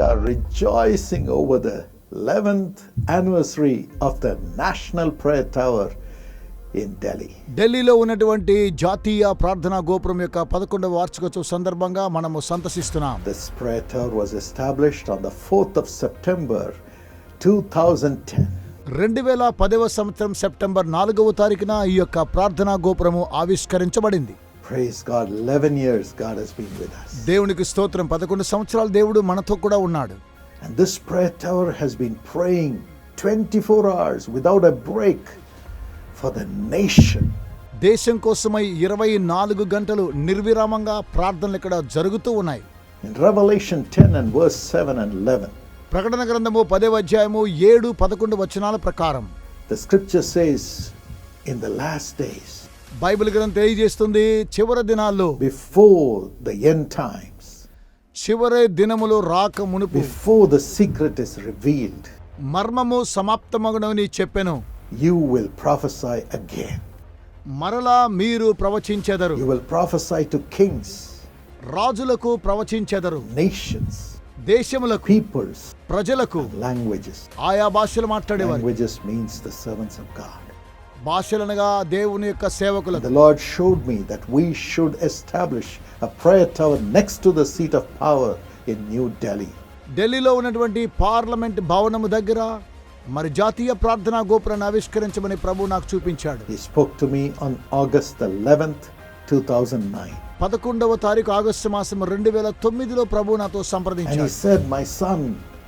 are rejoicing over the 11th anniversary of the National Prayer Tower in Delhi. ఢిల్లీలో ఉన్నటువంటి జాతీయ ప్రార్థనా గోపురం యొక్క పదకొండవ వార్షికోత్సవ సందర్భంగా మనము సంతసిస్తున్నాం This prayer tower was established on the 4th of September 2010. రెండు వేల పదవ సంవత్సరం సెప్టెంబర్ నాలుగవ తారీఖున ఈ యొక్క ప్రార్థనా గోపురము ఆవిష్కరించబడింది Praise God, 11 years God has been with us. దేవునికి స్తోత్రం పదకొండు సంవత్సరాలు దేవుడు మనతో కూడా ఉన్నాడు And this prayer tower has been praying 24 hours without a break for the nation. దేశం కోసమై ఇరవై నాలుగు గంటలు నిర్విరామంగా ప్రార్థనలు ఇక్కడ జరుగుతూ ఉన్నాయి In Revelation 10 and verse 7 and 11, ప్రకటన గ్రంథము పదవ అధ్యాయము ఏడు పదకొండు వచనాల ప్రకారం the scripture says, In the last days, Bible గ్రంథం తెలియజేస్తుంది చివరి దినాల్లో. బిఫోర్ ద ఎన్ టైమ్స్ చివరి దినములో రాక మునుపు. Before the secret is revealed మర్మము సమాప్తమగునని చెప్పెను. యు విల్ ప్రొఫెసై అగైన్ మరలా మీరు ప్రవచించెదరు. You will prophesy to kings రాజులకు ప్రవచించెదరు. నేషన్స్ దేశములకు. పీపుల్స్ ప్రజలకు. లాంగ్వేజెస్ ఆయా భాషలు మాట్లాడేవారు. Languages means the servants of God భాషలనగా దేవుని యొక్క సేవకుల the Lord showed me that we should establish a prayer tower next to the seat of power in New Delhi ఢిల్లీలో ఉన్నటువంటి పార్లమెంట్ భవనము దగ్గర మరి జాతీయ ప్రార్థనా గోపురాన్ని ఆవిష్కరించమని ప్రభు నాకు చూపించాడు. He spoke to me on August 11th 2009 పదకొండవ తారీఖు ఆగస్టు మాసం రెండు వేల తొమ్మిదిలో ప్రభు నాతో సంప్రదించాడు. My son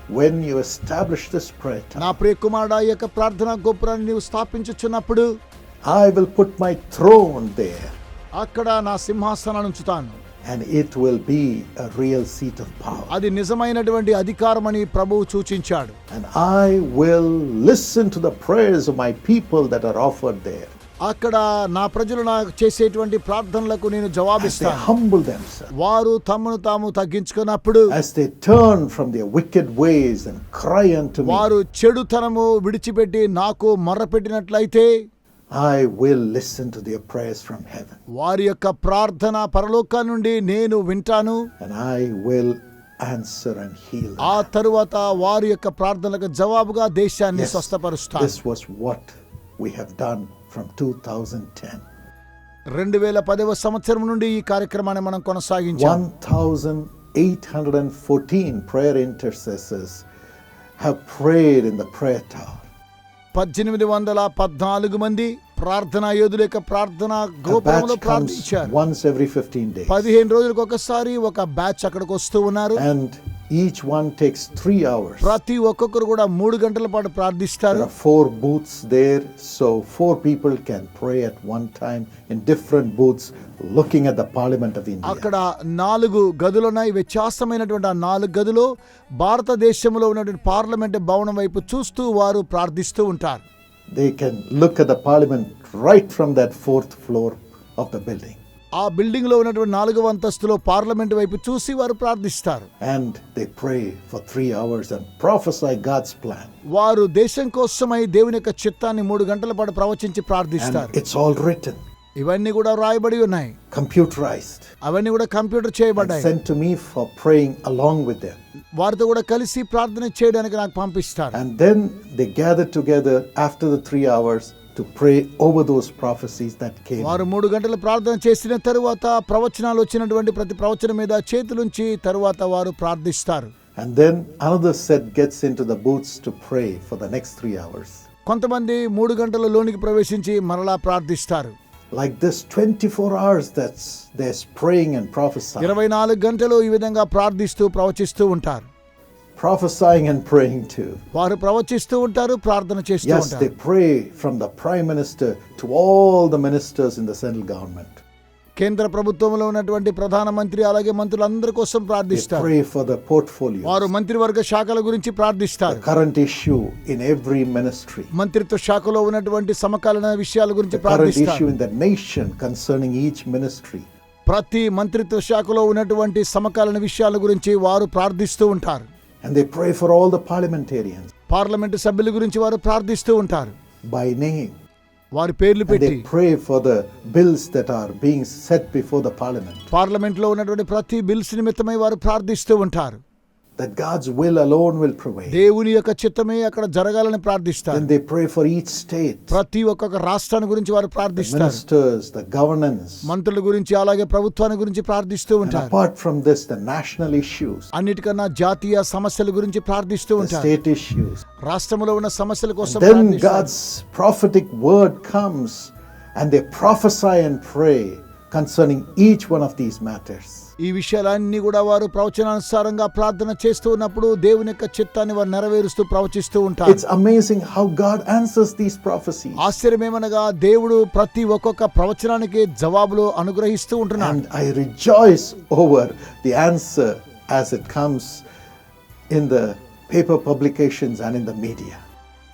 when you establish this prayer నా tower, ప్రియ కుమారుడు ఆ యొక్క ప్రార్థనా గోపురాన్ని నీవు స్థాపించుచున్నప్పుడు I will put my throne there అక్కడ నా సింహాసనాన్ని ఉంచుతాను and it will be a real seat of power. అది నిజమైనటువంటి అధికారమని ప్రభువు సూచించాడు And I will listen to the prayers of my people that are offered there అక్కడ నా ప్రజలు నాకు చేసేటువంటి ప్రార్థనలకు నేను జవాబిస్తాను. హంబుల్ దెం వారు తమను తాము తగ్గించుకున్నప్పుడు as they turn from their wicked ways and cry వారు చెడుతనము విడిచిపెట్టి నాకు మొరపెట్టినట్లయితే i will listen to their prayers from heaven. వారి యొక్క ప్రార్థన పరలోకం నుండి నేను వింటాను. And i will answer and heal ఆ తరువాత వారి యొక్క ప్రార్థనలకు జవాబుగా దేశాన్ని స్వస్థపరుస్తాను. This was what we have done from 2010. రెండు వేల పదవ సంవత్సరం నుండి ఈ కార్యక్రమాన్ని మనం కొనసాగించాం 1,814 prayer intercessors have prayed in the prayer tower. పద్దెనిమిది వందల పద్నాలుగు మంది ప్రార్థనా యోధుల యొక్క ప్రార్థన గోపురంలో ప్రార్థించారు once every 15 days. పదిహేను రోజులకు ఒకసారి ఒక బ్యాచ్ అక్కడికి వస్తూ ఉన్నారు And each one takes three hours. ప్రతి ఒక్కొక్కరు కూడా మూడు గంటల పాటు ప్రార్థిస్తారు four booths there, so four people can pray at one time in different booths looking at the Parliament of India. అక్కడ నాలుగు గదులు ఉన్నాయి వ్యత్యాసమైనటువంటి ఆ నాలుగు గదులు భారతదేశంలో ఉన్నటువంటి పార్లమెంట్ భవనం వైపు చూస్తూ వారు ప్రార్థిస్తూ ఉంటారు They can look at the Parliament right from that fourth floor of the building. ఆ బిల్డింగ్ లో ఉన్నటువంటి నాలుగవ అంతస్తులో పార్లమెంట్ వైపు చూసి వారు ప్రార్థిస్తారు And they pray for three hours and prophesy God's plan. వారు దేశం కోసమై దేవుని యొక్క చిత్తాన్ని మూడు గంటల పాటు ప్రవచించి And ప్రార్థిస్తారు it's all written, ఇవన్నీ కూడా రాయబడి ఉన్నాయి. కంప్యూటరైజ్డ్ అవన్నీ కూడా కంప్యూటర్ చేయబడ్డాయి. Sent to me for praying along with them వారితో కూడా కలిసి ప్రార్థన చేయడానికి నాకు పంపిస్తారు. And then they gather together after the 3 hours to pray over those prophecies that came వారు 3 గంటల ప్రార్థన చేసిన తర్వాత ప్రవచనాలు వచ్చినటువంటి ప్రతి ప్రవచన మీద చేతులుంచి తర్వాత వారు ప్రార్థిస్తారు. And then another set gets into the booths to pray for the next 3 hours కొంతమంది మూడు గంటల లోనికి ప్రవేశించి మరలా ప్రార్థిస్తారు. Like this, 24 hours that's they're praying and prophesying. ఇరవై నాలుగు గంటలు ఈ విధంగా ప్రార్థిస్తూ ప్రవచిస్తూ ఉంటారు Prophesying and praying too. వారు ప్రవచిస్తూ ఉంటారు ప్రార్థన చేస్తూ Yes, they ఉంటారు pray from the prime minister to all the ministers in the central government. కేంద్ర ప్రభుత్వంలో ఉన్నటువంటి ప్రధానమంత్రి అలాగే మంత్రులందరి కోసం ప్రార్థిస్తారు. వారు మంత్రివర్గ శాఖల గురించి ప్రార్థిస్తారు. Current issue in every ministry, మంత్రిత్వ శాఖలో ఉన్నటువంటి సమకాలీన విషయాల గురించి ప్రార్థిస్తారు. concerning each ministry. ప్రతి మంత్రిత్వ శాఖలో ఉన్నటువంటి సమకాలీన విషయాల గురించి వారు ప్రార్థిస్తూ ఉంటారు. And they pray for all the parliamentarians. Parliament సభ్యుల గురించి వారు ప్రార్థిస్తూ ఉంటారు. By name. వారి పేర్లు పెట్టి pray for the bills that are being set before the parliament పార్లమెంట్లో ఉన్నటువంటి ప్రతి బిల్స్ నిమిత్తమై వారు ప్రార్థిస్తూ ఉంటారు. that God's will alone will prevail. దేవుని యొక్క చిత్తమే అక్కడ జరగాలని ప్రార్థిస్తారు Then they pray for each state, ప్రతి ఒక్కొక్క రాష్ట్రాన్ని గురించి వారు the ప్రార్థిస్తారు ministers, the governance. మంత్రుల గురించి అలాగే ప్రభుత్వాన్ని గురించి ప్రార్థిస్తూ And ఉంటారు apart from this, the national issues, అన్నిటికన్నా జాతీయ సమస్యల గురించి ప్రార్థిస్తూ the ఉంటారు state issues. రాష్ట్రంలో ఉన్న సమస్యల కోసం Then ప్రార్థిస్తారు. God's prophetic word comes and they prophesy and pray concerning each one of these matters. ఈ విషయాలన్నీ కూడా వారు ప్రవచనానుసారంగా ప్రార్థన చేస్తూ ఉన్నప్పుడు దేవుని యొక్క చిత్తాన్ని వారు నెరవేరుస్తూ ప్రవచిస్తూ ఉంటారు. It's amazing how God answers this prophecy ఆశ్చర్యం ఏమనగా దేవుడు ప్రతి ఒక్కొక్క ప్రవచనానికి జవాబులు అనుగ్రహిస్తూ ఉంటున్నాడు. And I rejoice over the answer as it comes in the paper publications and in the media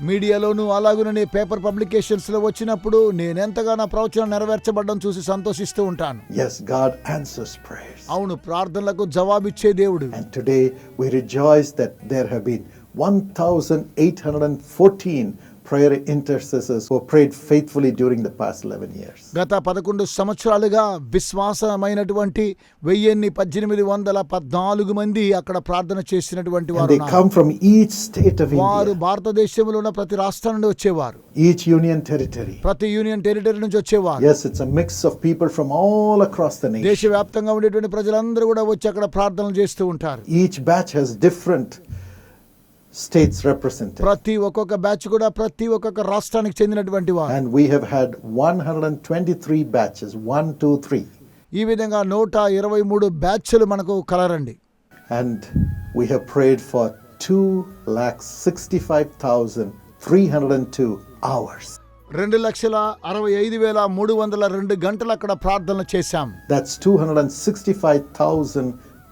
మీడియాలోను అలాగుననే పేపర్ పబ్లికేషన్స్లో వచ్చినప్పుడు నేను ఎంతగా నా ప్రవచనం నెరవేర్చబడడం చూసి సంతోషిస్తూ ఉంటాను Yes, God answers prayers. అవును ప్రార్థనలకు జవాబిచ్చే దేవుడు And today we rejoice that there have been 1,814 prayer intercessors who have prayed faithfully during the past 11 years. గత పదకొండు సంవత్సరాలుగా విశ్వాసమైనటువంటి వెయ్యిన్ని పద్దెనిమిది వందల పద్నాలుగు మంది అక్కడ ప్రార్థన చేసినటువంటి And వారు they ఉన్నారు. come from each state of వారు India, భారతదేశంలో ఉన్న ప్రతి రాష్ట్రం నుండి వచ్చేవారు each union territory. ప్రతి యూనియన్ టెరిటరీ నుంచి వచ్చేవారు Yes, it's a mix of people from all across the nation. దేశవ్యాప్తంగా ఉండేటువంటి ప్రజలందరూ కూడా వచ్చి అక్కడ ప్రార్థనలు చేస్తూ ఉంటారు Each batch has different states represented. ప్రతి ఒక్కొక్క బ్యాచ్ కూడా ప్రతి ఒక్కొక్క రాష్ట్రానికి చెందినటువంటి వారు And we have had 123 batches, one, two, three. ఈ విధంగా నూట ఇరవై మూడు బ్యాచ్లు మనకు కలరండి And we have prayed for 2 lakhs 65,302 hours. రెండు లక్షల అరవై ఐదు వేల మూడు వందల రెండు గంటలు అక్కడ ప్రార్థనలు చేశాం That's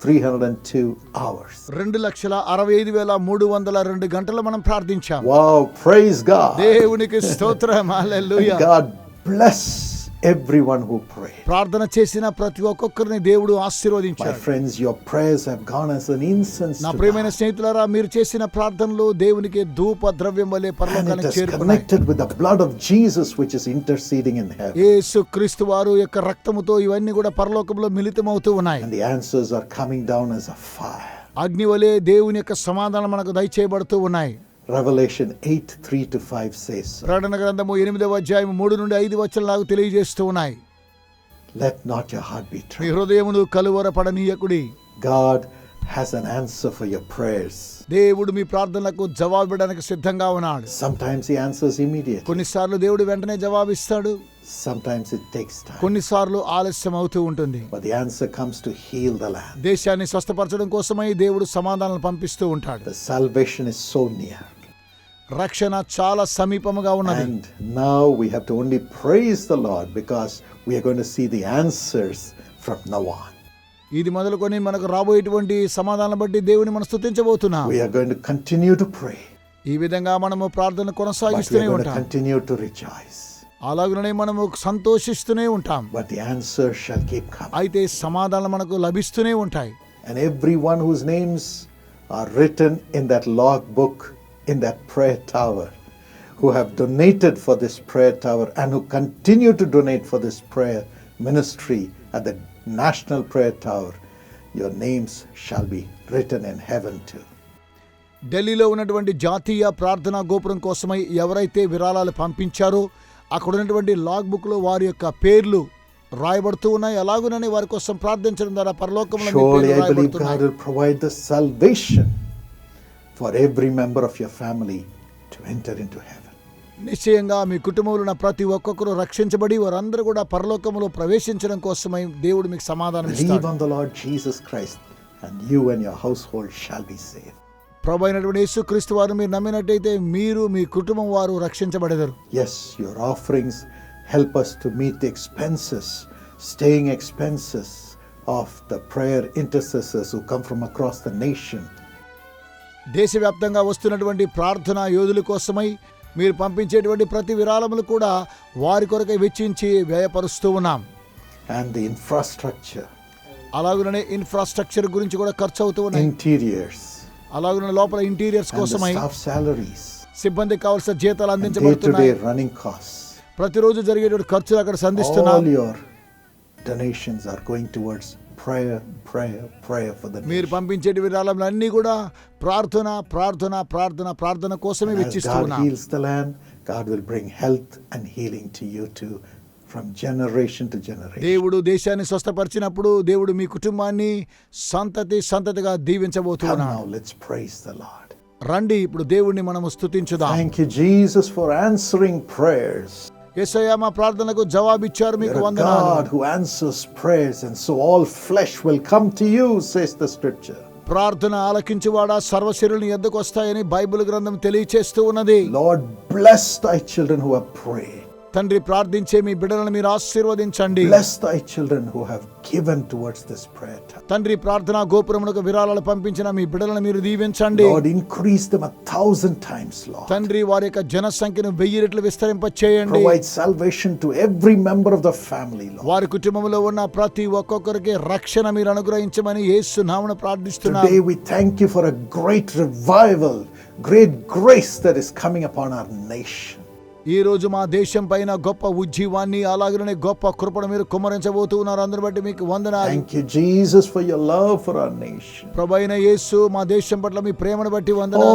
265,302 hours. రెండు లక్షల అరవై ఐదు వేల మూడు వందల రెండు గంటలు మనం ప్రార్థించాం Wow, praise God. దేవునికి స్తోత్రం హల్లెలూయా God bless everyone who prayed. ప్రార్థన చేసిన ప్రతి ఒక్కొక్కరిని దేవుడు My ఆశీర్వదించాడు friends, your prayers have gone as an incense నా ప్రియమైన. స్నేహితులారా మీరు చేసిన ప్రార్థనలు దేవునికి ధూప ద్రవ్యం వలె పరలోకానికి చేరుకున్నాయి connected with the blood of Jesus which is interceding in heaven. యేసు క్రీస్తు వారు యొక్క రక్తముతో ఇవన్నీ కూడా పరలోకంలో మిళితమవుతూ ఉన్నాయి And the answers are coming down as a fire. అగ్ని వలె దేవుని యొక్క సమాధానం మనకు దయచేయబడుతూ ఉన్నాయి Revelation 8 3 to 5 says, so. ప్రకటన గ్రంథము ఎనిమిదవ అధ్యాయం మూడు నుండి ఐదు వచ్చలు నాకు తెలియజేస్తూ ఉన్నాయి Let not your heart be me troubled. హృదయమును కలువర పడనీయకుడి God has an answer for your prayers. దేవుడు మీ ప్రార్థనలకు జవాబివ్వడానికి సిద్ధంగా ఉన్నాడు Sometimes He answers immediately, కొన్నిసార్లు దేవుడు వెంటనే జవాబిస్తాడు sometimes it takes time. కొన్నిసార్లు ఆలస్యం అవుతూ ఉంటుంది But the answer comes to heal the land. దేశాన్ని స్వస్థపరచడం కోసమై దేవుడు సమాధానాలు పంపిస్తూ ఉంటాడు The salvation is so near. రక్షణ చాలా సమీపముగా ఉన్నది And now we have to only praise the Lord because we are going to see the answers from now on. ఇది మొదలుకొని మనకు రాబోయేటువంటి సమాధానం బట్టి దేవుని మనం స్తుతించబోతున్నాం We are going to continue to pray, ఈ విధంగా మనము ప్రార్థన but we కొనసాగిస్తూనే are going to ఉంటాం continue to rejoice. అలాగనే మనము సంతోషిస్తూనే ఉంటాం But the answer shall keep coming. అయితే సమాధానం మనకు లభిస్తూనే ఉంటాయి And everyone whose names are written in that log book, in that prayer tower, who have donated for this prayer tower and who continue to donate for this prayer ministry at the National Prayer Tower, your names shall be written in heaven too. ఢిల్లీలో ఉన్నటువంటి జాతీయ ప్రార్థనా గోపురం కోసమై ఎవరైతే విరాళాలు పంపించారో అక్కడ ఉన్నటువంటి లాగ్ బుక్లో వారి యొక్క పేర్లు రాయబడుతూ ఉన్నాయి అలాగునని వారి కోసం ప్రార్థించడం ద్వారా పరలోకంలో మీ Surely పేర్లు I believe రాయబడుతున్నాయి. God will provide the salvation for every member నిశ్చయంగా మీ కుటుంబంలో ఉన్న ప్రతి ఒక్కొక్కరు రక్షించబడి వారందరూ కూడా పరలోకంలో ప్రవేశించడం కోసమై దేవుడు మీకు సమాధానం ప్రభు అయినటువంటి యేసు క్రీస్తు వారు మీరు నమ్మినట్టయితే మీరు మీ కుటుంబం వారు రక్షించబడేదారు. Yes your offerings help us to meet the expenses staying expenses of the prayer intercessors who come from across the nation దేశవ్యాప్తంగా వస్తున్నటువంటి ప్రార్థనా యోధుల కోసమై మీరు పంపించేటువంటి ప్రతి విరాళములు కూడా వారి కొరకై వెచ్చించి వ్యయపరుస్తూ ఉన్నాం. And the infrastructure, అలాగుననే ఇన్ఫ్రాస్ట్రక్చర్ గురించి కూడా ఖర్చు అవుతూ ఉన్నాయి. Interiors, అలాగున లోపల ఇంటీరియర్స్ కోసమై salaries, సిబ్బందికి కావాల్సిన జీతాలు అందించబడుతున్నాయి. running costs. ప్రతిరోజు జరిగేటువంటి ఖర్చులు అక్కడ సంధిస్తున్నాం. your donations are going towards prayer, prayer, prayer for the మీరు nation. పంపించే విరాళములు అన్నీ కూడా ప్రార్థన ప్రార్థన ప్రార్థన ప్రార్థన కోసమే As వెచ్చిస్తూ God heals the land, God will bring health and healing to you too, from generation to generation. దేవుడు దేశాన్ని స్వస్థపరిచినప్పుడు దేవుడు మీ కుటుంబాన్ని సంతతి సంతతిగా దీవించబోతూ Come ఉన్నాడు now, let's praise the Lord. రండి ఇప్పుడు దేవుణ్ణి మనము స్తుతించుదాం Thank you, Jesus, for answering prayers. యేసయ్య మా ప్రార్థనకు జవాబు ఇచ్చారు మీకు వందనాలు. Who answers prayers and so all flesh will come to you says the scripture ప్రార్థన ఆలకించువాడా సర్వశరీరుని ఎందుకు వస్తాయని బైబిల్ గ్రంథం తెలియజేస్తూ ఉన్నది. Lord bless thy children who have prayer తండ్రి ప్రార్థించే మీ బిడ్డలను మీరు ఆశీర్వదించండి Bless thy children who have given towards this prayer time. తండ్రి ప్రార్థనా గోపురమునకు విరాళాలు పంపించిన మీ బిడ్డలను మీరు దీవించండి Lord, increase them a thousand times, Lord. తండ్రి వారి యొక్క జనసంఖ్యను వెయ్యి రెట్లు విస్తరింప చేయండి Provide salvation to every member of the family, Lord. వారి కుటుంబంలో ఉన్న ప్రతి ఒక్కొక్కరికి రక్షణ మీరు అనుగ్రహించమని యేసు నామను ప్రార్థిస్తున్నాం Today we thank you for a great revival, great grace that is coming upon our nation. ఈ రోజు మా దేశం పైన గొప్ప ఉజ్జీవాన్ని అలాగనే గొప్ప కృపను మీరు కుమ్మరించబోతూ ఉన్నారు అందరిని బట్టి మీకు వందనాలు for our nation. ప్రభైన యేసు మా దేశం పట్ల మీ ప్రేమను బట్టి వందనాలు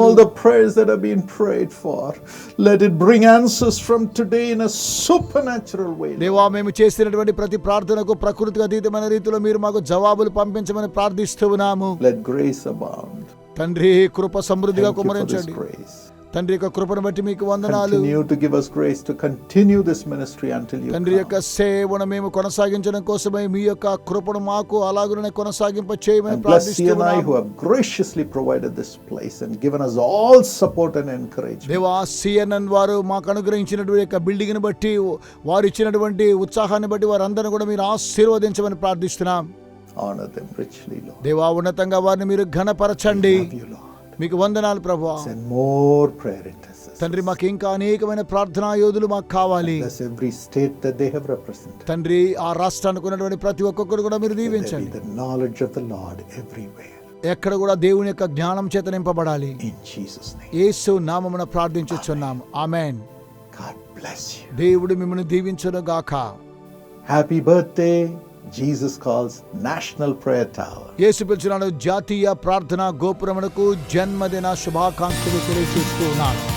bring answers from today in a supernatural way. Lord. దేవా మేము చేసినటువంటి ప్రతి ప్రార్థనకు ప్రకృతికి అతీతమైన రీతిలో మీరు మాకు జవాబులు పంపించమని ప్రార్థిస్తూ ఉన్నాము Let grace abound. తండ్రి కృప సమృద్ధిగా Thank తండ్రి యొక్క కృపను బట్టి మీకు వందనాలు. New to give us grace to continue this ministry until you తండ్రి యొక్క సేవన మేము కొనసాగించడం కోసమే మీ యొక్క కృపను మాకు అలాగనే కొనసాగింప చేయమని ప్రార్థిస్తున్నాము bless you who have graciously provided this place and given us all support and encourage దేవా సిఎన్ఎన్ వారు మాకు అనుగ్రహించినటువంటి యొక్క బిల్డింగ్ని బట్టి వారు ఇచ్చినటువంటి ఉత్సాహాన్ని బట్టి వారందరూ కూడా మీరు ఆశీర్వదించమని ప్రార్థిస్తున్నాము దేవా ఉన్నతంగా వారిని మీరు ఘనపరచండి. మీకు వందనాలు ప్రభు. మోర్ ప్రేయర్ తండ్రి మాకు ఇంకా అనేకమైన ప్రార్థనా యోధులు మాకు కావాలి. తండ్రి ఆ రాష్ట్రానికి ఉన్నటువంటి ప్రతి ఒక్కొక్కరు కూడా మీరు దీవించండి. నాలెడ్జ్ ఆఫ్ ద ఎక్కడ కూడా దేవుని యొక్క జ్ఞానం చేత నింపబడాలి. యేసు నామమున ప్రార్థించుచున్నాము ఆమెన్. దేవుడు మిమ్మల్ని దీవించును గాక happy birthday Jesus calls national prayer tower యేసు పిలిచినాడు జాతీయ ప్రార్థన గోపురమునకు జన్మదిన శుభాకాంక్షలు తెలియజేస్తూ ఉన్నాను.